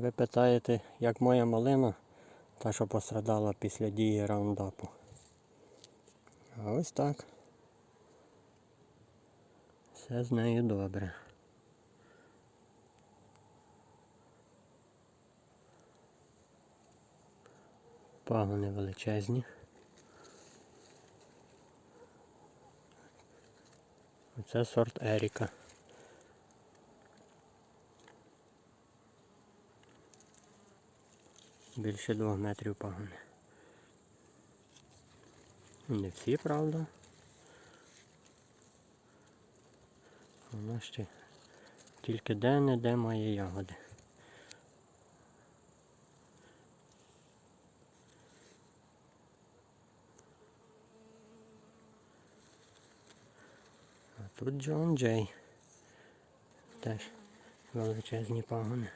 Ви питаєте, як моя малина, та що пострадала після дії раундапу. А ось так. Все з нею добре. Пагони величезні. Це сорт Еріка. Більше двох метрів пагони. Не всі, правда. Вона ще тільки де-не-де має ягоди. А тут Джон Джей. Теж величезні пагони.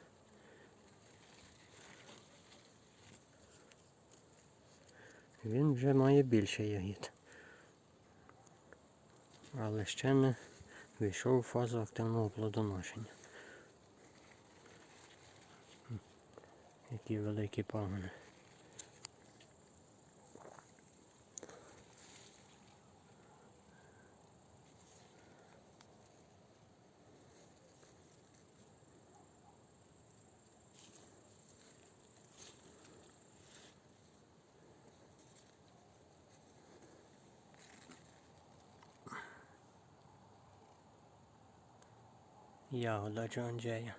Він вже має більше ягід. Але ще не війшов у фазу активного плодоношення. Які великі пагони. Ja, 装些